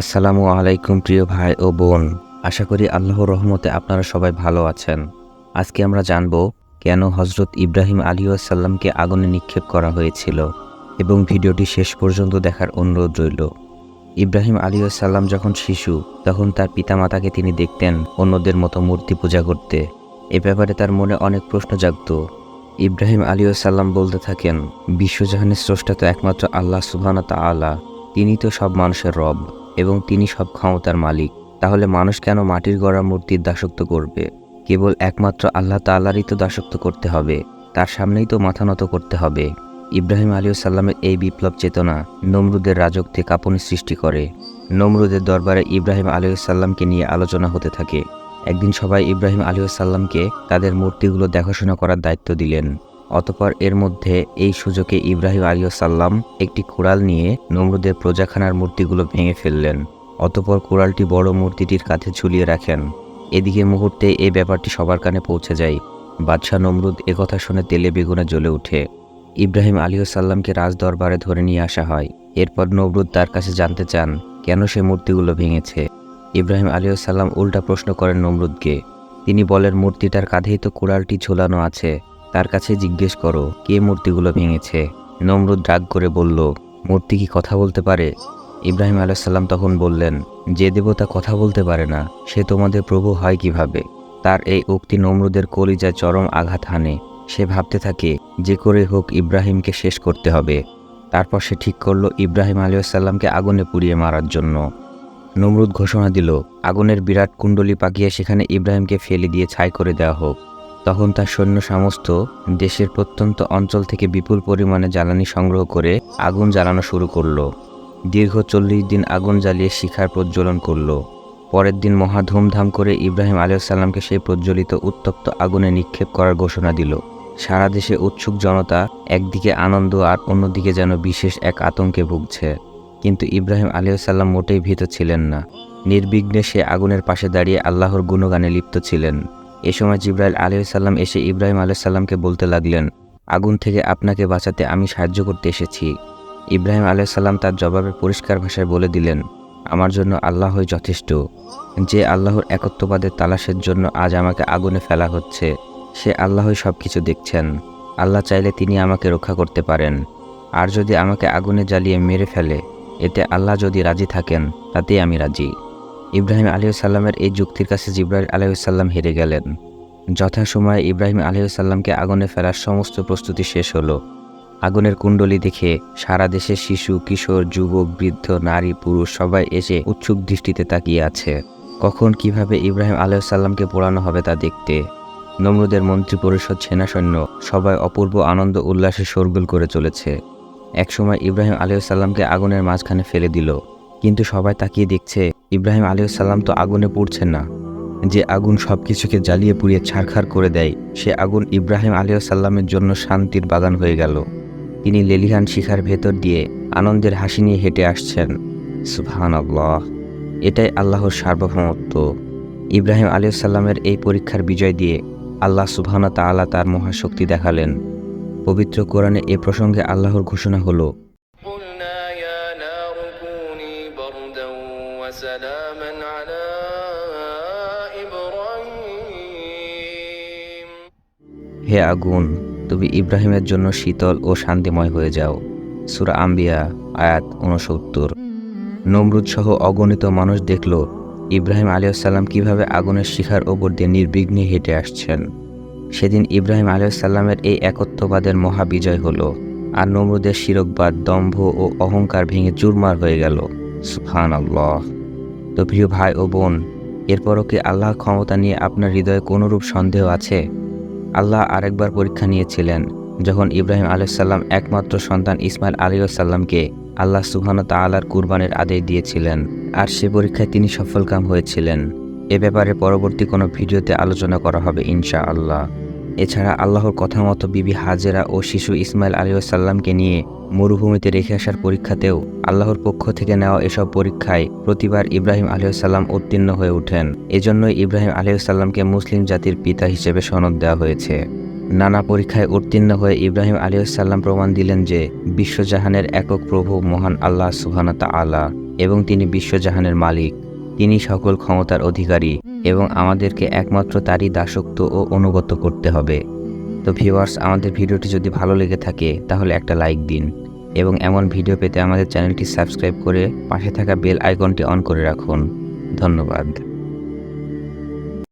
আসসালামু আলাইকুম প্রিয় ভাই ও বোন। আশা করি আল্লাহর রহমতে আপনারা সবাই ভালো আছেন। আজকে আমরা জানব কেন হজরত ইব্রাহিম আলী সাল্লামকে আগুনে নিক্ষেপ করা হয়েছিল এবং ভিডিওটি শেষ পর্যন্ত দেখার অনুরোধ রইল। ইব্রাহিম আলী সাল্লাম যখন শিশু, তখন তার পিতামাতাকে তিনি দেখতেন অন্যদের মতো মূর্তি পূজা করতে। এ ব্যাপারে তার মনে অনেক প্রশ্ন জাগত। ইব্রাহিম আলী সাল্লাম বলতে থাকেন, বিশ্বজাহানের স্রষ্টা তো একমাত্র আল্লাহ সুবহানা তাআলা। তিনি তো সব মানুষের রব। এবং তিনি সব ক্ষমতার মালিক। তাহলে মানুষ কেন মাটির গড়া মূর্তির দাসত্ব করবে? কেবল একমাত্র আল্লাহ তাল্লারই তো দাসত্ব করতে হবে। তার সামনেই তো মাথা নত করতে হবে। ইব্রাহিম আলী সাল্লামের এই বিপ্লব চেতনা নমরুদের রাজত্বে কাঁপুনি সৃষ্টি করে। নমরুদের দরবারে ইব্রাহিম আলী সাল্লামকে নিয়ে আলোচনা হতে থাকে। একদিন সবাই ইব্রাহিম আলী সাল্লামকে তাদের মূর্তিগুলো দেখাশোনা করার দায়িত্ব দিলেন। অতপর এর মধ্যে এই সুযোগে ইব্রাহিম আলী সাল্লাম একটি কোড়াল নিয়ে নমরুদের প্রজাখানার মূর্তিগুলো ভেঙে ফেললেন। অতপর কোড়ালটি বড় মূর্তিটির কাছে ঝুলিয়ে রাখেন। এদিকে মুহূর্তে এই ব্যাপারটি সবার কানে পৌঁছে যায়। বাদশাহ নমরুদ একথা শুনে তেলে বেগুনে জ্বলে ওঠে ইব্রাহিম আলী সাল্লামকে রাজদরবারে ধরে নিয়ে আসা হয়। এরপর নমরুদ তার কাছে জানতে চান, কেন সে মূর্তিগুলো ভেঙেছে? ইব্রাহিম আলী সাল্লাম উল্টা প্রশ্ন করেন নমরুদকে। তিনি বলেন, মূর্তিটার কাঁধেই তো কোড়ালটি ঝোলানো আছে। তার কাছে জিজ্ঞেস করো, কে মূর্তিগুলো ভেঙেছে? নমরুদ রাগ করে বলল, মূর্তি কি কথা বলতে পারে? ইব্রাহিম আলাইসাল্লাম তখন বললেন, যে দেবতা কথা বলতে পারে না, সে তোমাদের প্রভু হয় কীভাবে? তার এই উক্তি নমরুদের কলিজায় চরম আঘাত হানে। সে ভাবতে থাকে, যে করে হোক ইব্রাহিমকে শেষ করতে হবে। তারপর সে ঠিক করল ইব্রাহিম আলিয়াল্লামকে আগুনে পুড়িয়ে মারার জন্য। নমরুদ ঘোষণা দিল, আগুনের বিরাট কুণ্ডলি পাকিয়ে সেখানে ইব্রাহিমকে ফেলে দিয়ে ছাই করে দেওয়া হোক। তখন তার সৈন্য সমস্ত দেশের প্রত্যন্ত অঞ্চল থেকে বিপুল পরিমাণে জ্বালানি সংগ্রহ করে আগুন জ্বালানো শুরু করল। দীর্ঘ চল্লিশ দিন আগুন জ্বালিয়ে শিখার প্রজ্বলন করল। পরের দিন মহা ধুমধাম করে ইব্রাহিম আলিয়াল্লামকে সেই প্রজ্বলিত উত্তপ্ত আগুনে নিক্ষেপ করার ঘোষণা দিল। সারা দেশে উৎসুক জনতা একদিকে আনন্দ আর অন্যদিকে যেন বিশেষ এক আতঙ্কে ভুগছে। কিন্তু ইব্রাহিম আলিয়াল্লাম মোটেই ভীত ছিলেন না। নির্বিঘ্নে সে আগুনের পাশে দাঁড়িয়ে আল্লাহর গুণগানে লিপ্ত ছিলেন। এ সময় জিব্রাইল আলিয়াল্লাম এসে ইব্রাহিম আলাইসাল্লামকে বলতে লাগলেন, আগুন থেকে আপনাকে বাঁচাতে আমি সাহায্য করতে এসেছি। ইব্রাহিম আলাইসাল্লাম তার জবাবে পরিষ্কার ভাষায় বলে দিলেন, আমার জন্য আল্লাহই যথেষ্ট। যে আল্লাহর একত্ববাদের তালাশের জন্য আজ আমাকে আগুনে ফেলা হচ্ছে, সে আল্লাহই সব কিছু দেখছেন। আল্লাহ চাইলে তিনি আমাকে রক্ষা করতে পারেন। আর যদি আমাকে আগুনে জ্বালিয়ে মেরে ফেলে, এতে আল্লাহ যদি রাজি থাকেন, তাতেই আমি রাজি। ইব্রাহিম আলিউসাল্লামের এই যুক্তির কাছে জিব্রাহিম আলিউসাল্লাম হেরে গেলেন। যথাসময়ে ইব্রাহিম আলিউসাল্লামকে আগুনে ফেলার সমস্ত প্রস্তুতি শেষ হলো। আগুনের কুণ্ডলি দেখে সারা দেশের শিশু, কিশোর, যুবক, বৃদ্ধ, নারী, পুরুষ সবাই এসে উৎসুক দৃষ্টিতে তাকিয়ে আছে। কখন কীভাবে ইব্রাহিম আলাইসাল্লামকে পোড়ানো হবে তা দেখতে। নমরুদের মন্ত্রী পরিষদ সেনা সৈন্য সবাই অপূর্ব আনন্দ উল্লাসে শোরগোল করে চলেছে। একসময় ইব্রাহিম আলিউসাল্লামকে আগুনের মাঝখানে ফেলে দিল। কিন্তু সবাই তাকিয়ে দেখছে, ইব্রাহিম আলিউসাল্লাম তো আগুনে পুড়ছেন না। যে আগুন সব কিছুকে জ্বালিয়ে পুড়িয়ে ছারখার করে দেয়, সে আগুন ইব্রাহিম আলিয়াসাল্লামের জন্য শান্তির বাগান হয়ে গেল। তিনি লেলিহান শিখার ভেতর দিয়ে আনন্দের হাসি নিয়ে হেঁটে আসছেন। সুবহান আল্লাহ এটাই আল্লাহর সার্বভৌমত্ব। ইব্রাহিম আলিয়াসাল্লামের এই পরীক্ষার বিজয় দিয়ে আল্লাহ সুবহানা তাআলা তার মহাশক্তি দেখালেন। পবিত্র কোরআনে এ প্রসঙ্গে আল্লাহর ঘোষণা হলো হে আগুন, তুমি ইব্রাহিমের জন্য শীতল ও শান্তিময় হয়ে যাও। সুরা আম্বিয়া, আয়াত উনসত্তর নমরুদ সহ অগণিত মানুষ দেখল ইব্রাহিম আলিয়াল্লাম কীভাবে আগুনের শিখার ওপর দিয়ে নির্বিঘ্নে হেঁটে আসছেন। সেদিন ইব্রাহিম আলিয়াল্লামের এই একত্ববাদের মহাবিজয় হলো, আর নমরুদের শিরকবাদ দম্ভ ও অহংকার ভেঙে চুরমার হয়ে গেল। সুফান আল্লাহ তো প্রিয় ভাই ও বোন, এরপরও কি আল্লাহ ক্ষমতা নিয়ে আপনার হৃদয়ে কোনোরূপ সন্দেহ আছে? আল্লাহ আরেকবার পরীক্ষা নিয়েছিলেন, যখন ইব্রাহিম আলাইসাল্লাম একমাত্র সন্তান ইসমাইল আলিউসাল্লামকে আল্লাহ সুহান তালার কুরবানের আদেশ দিয়েছিলেন, আর সে পরীক্ষায় তিনি সফলকাম হয়েছিলেন। এ ব্যাপারে পরবর্তী কোনো ভিডিওতে আলোচনা করা হবে ইনশা আল্লাহ এছাড়া আল্লাহর কথা মতো বিবি হাজেরা ও শিশু ইসমাইল আলিউসাল্লামকে নিয়ে মরুভূমিতে রেখে আসার পরীক্ষাতেও আল্লাহর পক্ষ থেকে নেওয়া এসব পরীক্ষায় প্রতিবার ইব্রাহিম আলিউসাল্লাম উত্তীর্ণ হয়ে ওঠেন এজন্যই ইব্রাহিম আলিউসাল্লামকে মুসলিম জাতির পিতা হিসেবে সনদ দেওয়া হয়েছে। নানা পরীক্ষায় উত্তীর্ণ হয়ে ইব্রাহিম আলিউসাল্লাম প্রমাণ দিলেন যে বিশ্বজাহানের একক প্রভু মহান আল্লাহ সুহানতা আলা এবং তিনি বিশ্বজাহানের মালিক। তিনি সকল ক্ষমতার অধিকারী। এবং আমাদেরকে একমাত্র তারই দাসত্ব ও অনুগত করতে হবে। তো ভিউয়ার্স, আমাদের ভিডিওটি যদি ভালো লেগে থাকে, তাহলে একটা লাইক দিন এবং এমন ভিডিও পেতে আমাদের চ্যানেলটি সাবস্ক্রাইব করে পাশে থাকা বেল আইকনটি অন করে রাখুন। ধন্যবাদ।